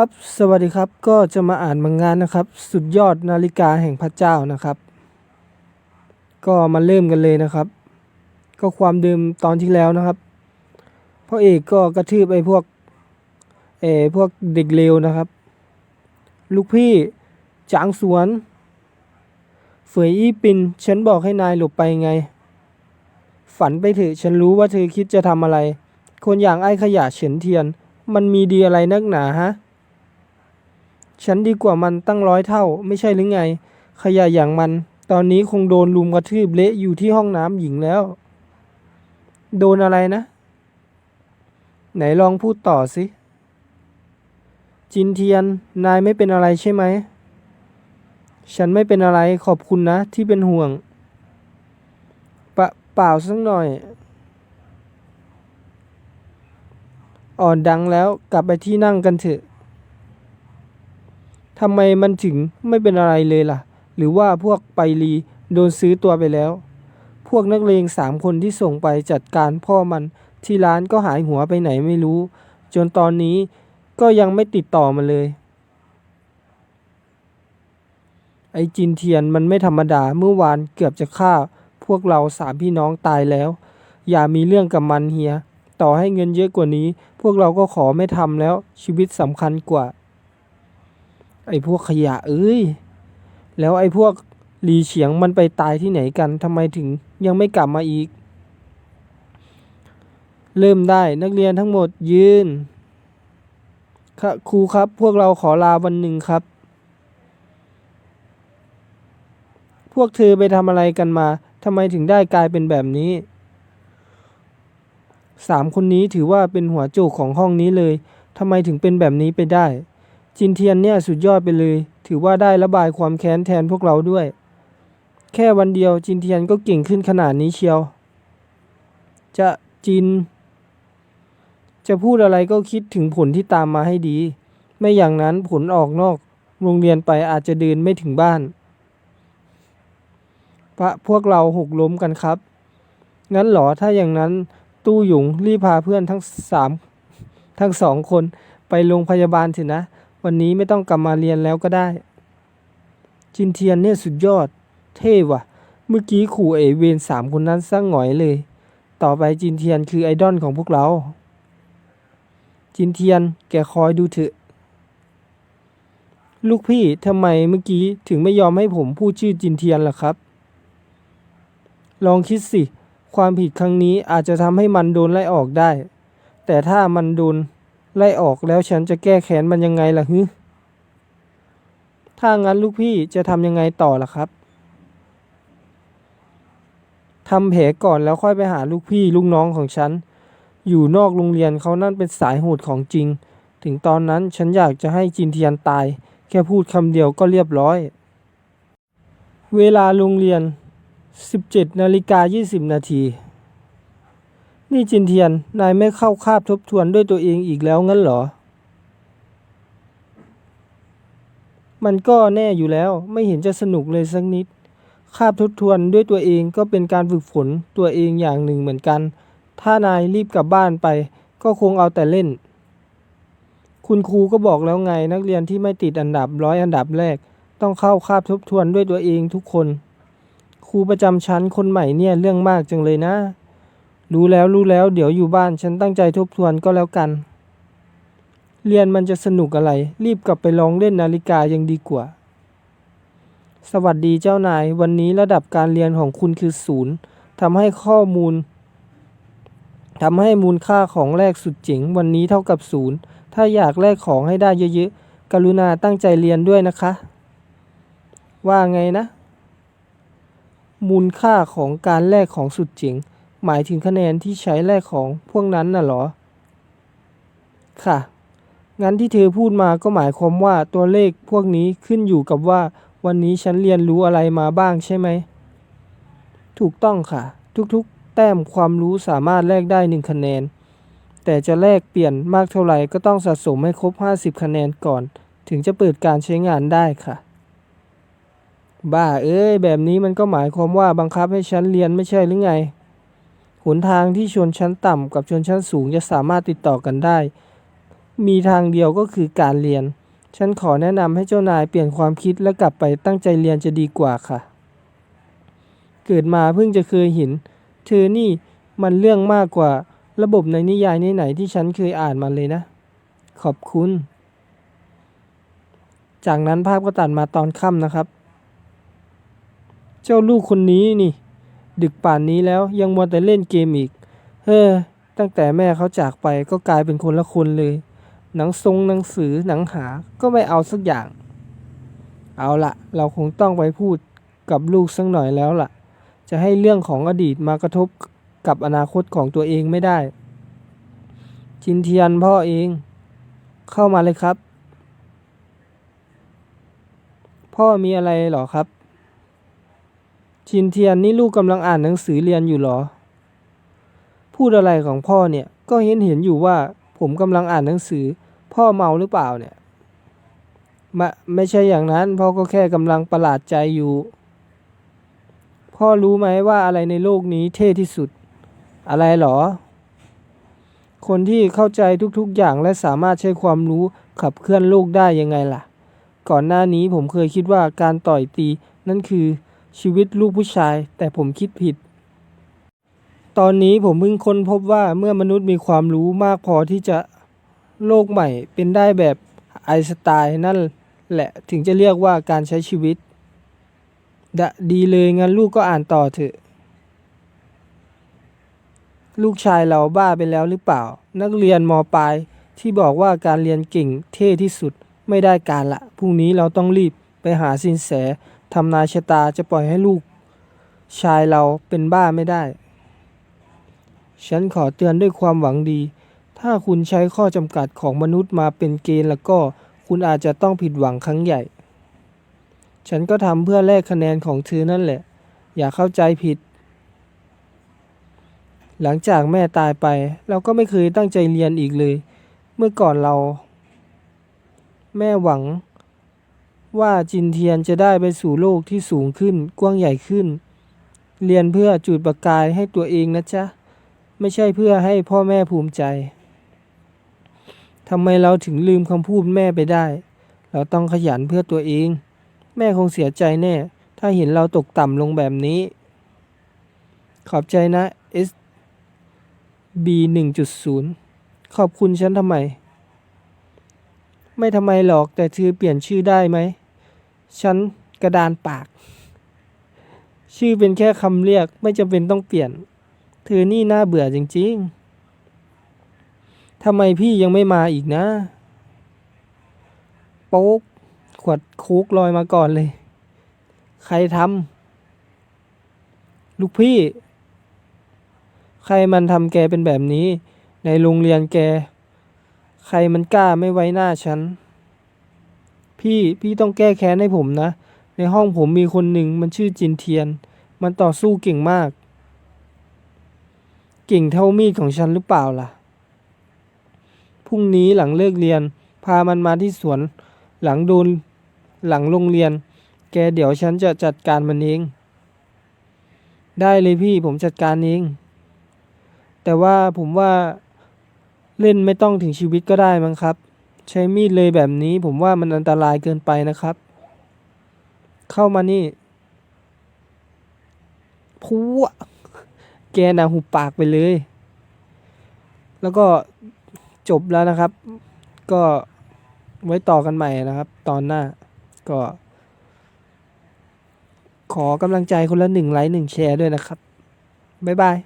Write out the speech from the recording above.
ครับสวัสดีครับก็จะมาอ่านมังงานนะครับ สุดยอดนาฬิกาแห่งพระเจ้านะครับ ก็มาเริ่มกันเลยนะครับ ก็ความเดิมตอนที่แล้วนะครับพ่อเอกก็กระทืบไอ้พวกเออพวกเด็กเลวนะครับ ลูกพี่จางสวนเฟยอี้ปินฉันบอกให้นายหลบไปไง ฝันไปเถอะฉันรู้ว่าเธอคิดจะทำอะไร คนอย่างไอ้ขยะเฉินเทียน มันมีดีอะไรนักหนาฮะ ฉันดีกว่ามันตั้งร้อยเท่า ไม่ใช่หรือไง ขยะอย่างมัน ตอนนี้คงโดนลุมกระทืบเละอยู่ที่ห้องน้ำหญิงแล้ว โดนอะไรนะ ไหนลองพูดต่อสิ จินเทียน นายไม่เป็นอะไรใช่ไหม ฉันไม่เป็นอะไรขอบคุณนะที่เป็นห่วงปะเปล่าสักหน่อย อ่อนดังแล้วกลับไปที่นั่งกันเถอะ ทำไมมันถึงไม่เป็นอะไรเลยล่ะ หรือว่าพวกไปรีโดนซื้อตัวไปแล้ว พวกนักเลงสามคนที่ส่งไปจัดการพ่อมันที่ร้านก็หายหัวไปไหนไม่รู้ จนตอนนี้ก็ยังไม่ติดต่อมาเลย ไอ้จินเทียนมันไม่ธรรมดาเมื่อวานเกือบจะฆ่า พวกเราสามพี่น้องตายแล้ว อย่ามีเรื่องกับมันเฮีย ต่อให้เงินเยอะกว่านี้ พวกเราก็ขอไม่ทำแล้วชีวิตสำคัญกว่า ไอ้พวกขยะเอ้ย แล้วไอ้พวกหลีเฉียงมันไปตายที่ไหนกันทำไมถึงยังไม่กลับมาอีก เริ่มได้นักเรียนทั้งหมดยืนค่ะครูครับ พวกเราขอลาวันหนึ่งครับ พวกเธอไปทำอะไรกันมาทำไมถึงได้กลายเป็นแบบนี้สามคนนี้ถือว่าเป็นหัวโจกของห้องนี้เลยทำไมถึงเป็นแบบนี้ไปได้ จินเทียนเนี่ยสุดยอดไปเลย ถือว่าได้ระบายความแค้นแทนพวกเราด้วย แค่วันเดียวจินเทียนก็เก่งขึ้นขนาดนี้เชียว จะจิน จะพูดอะไรก็คิดถึงผลที่ตามมาให้ดี ไม่อย่างนั้นผลออกนอกโรงเรียนไปอาจจะเดินไม่ถึงบ้าน พระพวกเราหกล้มกันครับ งั้นหรอถ้าอย่างนั้นตู้หยงรีบพาเพื่อนทั้งสามทั้งสองคนไปโรงพยาบาลเถอะนะ วันนี้ไม่ต้องกลับมาเรียนแล้วก็ได้ จินเทียนเนี่ยสุดยอด เท่ว่ะ เมื่อกี้ขู่เอเวนสามคนนั้นสร้างหงอยเลย ต่อไปจินเทียนคือไอดอลของพวกเรา จินเทียนแกคอยดูเถอะ ลูกพี่ทำไมเมื่อกี้ถึงไม่ยอมให้ผมพูดชื่อจินเทียนล่ะครับ ลองคิดสิ ความผิดครั้งนี้อาจจะทำให้มันโดนไล่ออกได้ แต่ถ้ามันโดน ไล่ออกแล้วฉันจะแก้แค้นมันยังไงล่ะฮึถ้างั้นลูกพี่จะทำยังไงต่อล่ะครับทำแผลก่อนแล้วค่อยไปหาลูกพี่ลูกน้องของฉัน อยู่นอกโรงเรียนเขานั่นเป็นสายโหดของจริง ถึงตอนนั้นฉันอยากจะให้จินเทียนตาย แค่พูดคำเดียวก็เรียบร้อย เวลาโรงเรียน 17นาฬิกา20นาที นี่จินเทียน นายไม่เข้าคาบทบทวนด้วยตัวเองอีกแล้วงั้นเหรอ มันก็แน่อยู่แล้วไม่เห็นจะสนุกเลยสักนิด คาบทบทวนด้วยตัวเองก็เป็นการฝึกฝนตัวเองอย่างหนึ่งเหมือนกัน ถ้านายรีบกลับบ้านไป ก็คงเอาแต่เล่น คุณครูก็บอกแล้วไงนักเรียนที่ไม่ติดอันดับร้อยอันดับแรก ต้องเข้าคาบทบทวนด้วยตัวเองทุกคน ครูประจำชั้นคนใหม่เนี่ยเรื่องมากจังเลยนะ รู้แล้วรู้แล้ว เดี๋ยวอยู่บ้านฉันตั้งใจทบทวนก็แล้วกัน เรียนมันจะสนุกอะไร รีบกลับไปลองเล่นนาฬิกายังดีกว่า สวัสดีเจ้านาย วันนี้ระดับการเรียนของคุณคือศูนย์ทำให้ข้อมูลทำให้มูลค่าของแรกสุดเจ๋งวันนี้เท่ากับศูนย์ถ้าอยากแลกของให้ได้เยอะๆ กรุณาตั้งใจเรียนด้วยนะคะ ว่าไงนะ มูลค่าของการแลกของสุดเจ๋ง หมายถึงคะแนนที่ใช้แลกของพวกนั้นน่ะเหรอ ค่ะ งั้นที่เธอพูดมาก็หมายความว่าตัวเลขพวกนี้ขึ้นอยู่กับว่า วันนี้ฉันเรียนรู้อะไรมาบ้างใช่ไหม ถูกต้องค่ะ ทุกๆ แต้มความรู้สามารถแลกได้หนึ่งคะแนน แต่จะแลกเปลี่ยนมากเท่าไหร่ก็ต้องสะสมให้ครบ 50 คะแนนก่อน ถึงจะเปิดการใช้งานได้ค่ะ บ้าเอ้ยแบบนี้มันก็หมายความว่าบังคับให้ฉันเรียนไม่ใช่หรือไง หนทางที่ชนชั้นต่ำกับชนชั้นสูงจะสามารถติดต่อกันได้ มีทางเดียวก็คือการเรียน ฉันขอแนะนำให้เจ้านายเปลี่ยนความคิดและกลับไปตั้งใจเรียนจะดีกว่าค่ะ เกิดมาเพิ่งจะเคยเห็น เธอนี่มันเรื่องมากกว่าระบบในนิยายไหนๆที่ฉันเคยอ่านมาเลยนะ ขอบคุณ จากนั้นภาพก็ตัดมาตอนค่ำนะครับ เจ้าลูกคนนี้นี่ ดึกป่านนี้แล้วยังมัวแต่เล่นเกมอีก เฮ้อ ตั้งแต่แม่เขาจากไปก็กลายเป็นคนละคนเลย หนังทรงหนังสือหนังหาก็ไม่เอาสักอย่าง เอาละเราคงต้องไปพูดกับลูกสักหน่อยแล้วล่ะ จะให้เรื่องของอดีตมากระทบกับอนาคตของตัวเองไม่ได้ จินเทียนพ่อเอง เข้ามาเลยครับ พ่อมีอะไรหรอครับ จินเทียนนี่ลูกกำลังอ่านหนังสือเรียนอยู่หรอ พูดอะไรของพ่อเนี่ยก็เห็นเห็นอยู่ว่า ผมกำลังอ่านหนังสือ พ่อเมาหรือเปล่าเนี่ยไม่ไม่ใช่อย่างนั้นพ่อก็แค่กำลังประหลาดใจอยู่ พ่อรู้ไหมว่าอะไรในโลกนี้เท่ที่สุด อะไรหรอ คนที่เข้าใจทุกๆอย่างและสามารถใช้ความรู้ขับเคลื่อนโลกได้ยังไงล่ะ ก่อนหน้านี้ผมเคยคิดว่าการต่อยตีนั่นคือ ชีวิตลูกผู้ชาย แต่ผมคิดผิด ตอนนี้ผมเพิ่งค้นพบว่าเมื่อมนุษย์มีความรู้มากพอที่จะโลกใหม่เป็นได้แบบไอน์สไตน์นั่นแหละถึงจะเรียกว่าการใช้ชีวิตดดีเลยงั้นลูกก็อ่านต่อเถอะ ลูกชายเราบ้าไปแล้วหรือเปล่า นักเรียนมปลายที่บอกว่าการเรียนเก่งเท่ที่สุดไม่ได้การละพรุ่งนี้เราต้องรีบไปหาสินแส ทำนายชะตาจะปล่อยให้ลูกชายเราเป็นบ้าไม่ได้ ฉันขอเตือนด้วยความหวังดี ถ้าคุณใช้ข้อจำกัดของมนุษย์มาเป็นเกณฑ์แล้วก็คุณอาจจะต้องผิดหวังครั้งใหญ่ ฉันก็ทำเพื่อแลกคะแนนของเธอนั่นแหละ อย่าเข้าใจผิด หลังจากแม่ตายไป เราก็ไม่เคยตั้งใจเรียนอีกเลย เมื่อก่อนเรา แม่หวัง ว่าจินเทียนจะได้ไปสู่โลกที่สูงขึ้นกว้างใหญ่ขึ้น เรียนเพื่อจุดประกายให้ตัวเองนะจ๊ะ ไม่ใช่เพื่อให้พ่อแม่ภูมิใจทำไมเราถึงลืมคำพูดแม่ไปได้ เราต้องขยันเพื่อตัวเอง แม่คงเสียใจแน่ ถ้าเห็นเราตกต่ำลงแบบนี้ ขอบใจนะ S B 1.0 ขอบคุณฉันทำไม ไม่ทำไมหรอกแต่เธอเปลี่ยนชื่อได้ไหม ฉันกระดานปาก ชื่อเป็นแค่คำเรียกไม่จำเป็นต้องเปลี่ยน เธอนี่น่าเบื่อจริงๆทำไมพี่ยังไม่มาอีกนะ โป๊ก ขวดค้กลอยมาก่อนเลย ใครทำลูกพี่ ใครมันทำแกเป็นแบบนี้ ในโรงเรียนแก ใครมันกล้าไม่ไว้หน้าฉัน พี่พี่ต้องแก้แค้นให้ผมนะ ในห้องผมมีคนหนึ่งมันชื่อจินเทียน มันต่อสู้เก่งมาก เก่งเท่ามีดของฉันหรือเปล่าล่ะ พรุ่งนี้หลังเลิกเรียน พามันมาที่สวน หลังโดนหลังโรงเรียน แกเดี๋ยวฉันจะจัดการมันเอง ได้เลยพี่ผมจัดการเอง แต่ว่าผมว่า เล่นไม่ต้องถึงชีวิตก็ได้มั้งครับ ใช้มีดเลยแบบนี้ผมว่ามันอันตรายเกินไปนะครับ เข้ามานี่พัวแกนะหุบปากไปเลย แล้วก็จบแล้วนะครับ ก็ไว้ต่อกันใหม่นะครับ ตอนหน้าก็ ขอกำลังใจคนละหนึ่งไลค์หนึ่งแชร์ด้วยนะครับ บ๊ายบาย